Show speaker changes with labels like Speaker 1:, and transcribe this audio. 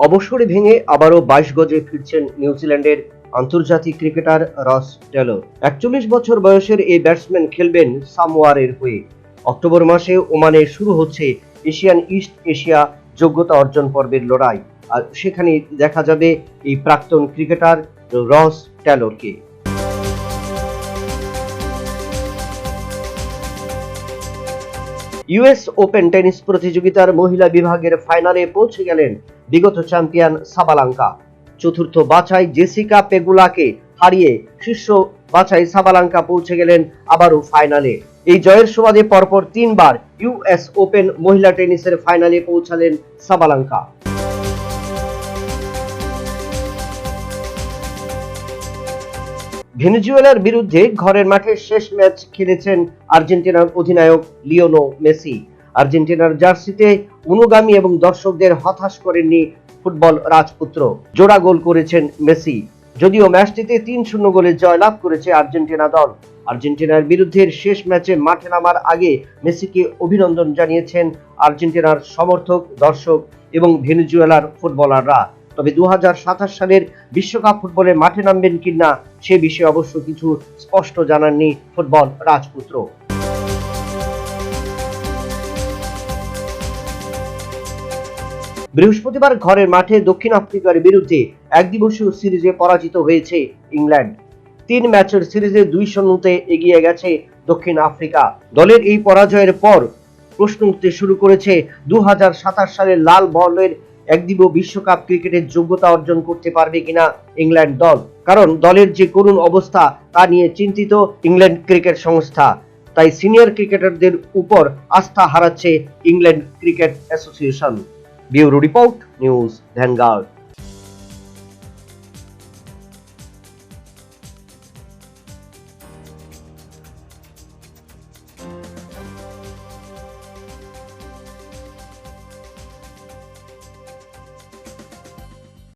Speaker 1: অবসরে ভেঙে আবারও বাইশ গজে ফিরছেন নিউজিল্যান্ডের আন্তর্জাতিক ক্রিকেটার রস টেলর। একচল্লিশ বছর বয়সের এই ব্যাটসম্যান খেলবেন সামোয়ারের হয়ে। অক্টোবর মাসে ওমানে শুরু হচ্ছে এশিয়ান ইস্ট এশিয়া যোগ্যতা অর্জন পর্বের লড়াই। আর সেখানে দেখা যাবে এই প্রাক্তন ক্রিকেটার রস টেলরকে। ইউএস ওপেন টেনিস প্রতিযোগিতার মহিলা বিভাগের ফাইনালে পৌঁছে গেলেন বিগত চ্যাম্পিয়ন সাবালাঙ্কা। চতুর্থ বাছাই জেসিকা পেগুলাকে হারিয়ে শীর্ষ বাছাই সাবালাঙ্কা পৌঁছে গেলেন আবারও ফাইনালে। এই জয়ের সুবাদে পরপর তিনবার ইউএস ওপেন মহিলা টেনিসের ফাইনালে পৌঁছালেন সাবালাঙ্কা। ভেনেজুয়েলার বিরুদ্ধে ঘরের মাঠে শেষ ম্যাচ খেলেছেন আর্জেন্টিনার অধিনায়ক লিওনো মেসি। আর্জেন্টিনার জার্সিতে অনুগামী এবং দর্শকদের হতাশ করেননি ফুটবল রাজপুত্র। জোড়া গোল করেছেন মেসি। যদিও ম্যাচটিতে তিন শূন্য গোলে জয়লাভ করেছে আর্জেন্টিনা দল। আর্জেন্টিনার বিরুদ্ধে শেষ ম্যাচে মাঠে নামার আগে মেসিকে অভিনন্দন জানিয়েছেন আর্জেন্টিনার সমর্থক, দর্শক এবং ভেনেজুয়েলার ফুটবলাররা। তবে দু হাজার সাতাশ সালের বিশ্বকাপ ফুটবলে মাঠে নামবেন কিনা সে বিষয়ে অবশ্য কিছু স্পষ্ট জানাননি ফুটবল রাজপুত্র। বৃহস্পতিবার ঘরের মাঠে দক্ষিণ আফ্রিকার বিরুদ্ধে একদিবসীয় সিরিজে পরাজিত হয়েছে ইংল্যান্ড। তিন ম্যাচের সিরিজে দুই শূন্যতে এগিয়ে গেছে দক্ষিণ আফ্রিকা। দলের এই পরাজয়ের পর প্রশ্ন উঠতে শুরু করেছে দু হাজার সাতাশ সালের লাল বলের একদিব বিশ্বকাপ ক্রিকেটের যোগ্যতা অর্জন করতে পারবে কিনা ইংল্যান্ড দল। কারণ দলের যে করুণ অবস্থা, তা নিয়ে চিন্তিত ইংল্যান্ড ক্রিকেট সংস্থা। তাই সিনিয়র ক্রিকেটারদের উপর আস্থা হারাচ্ছে England cricket association. Bureau report, news Vanguard.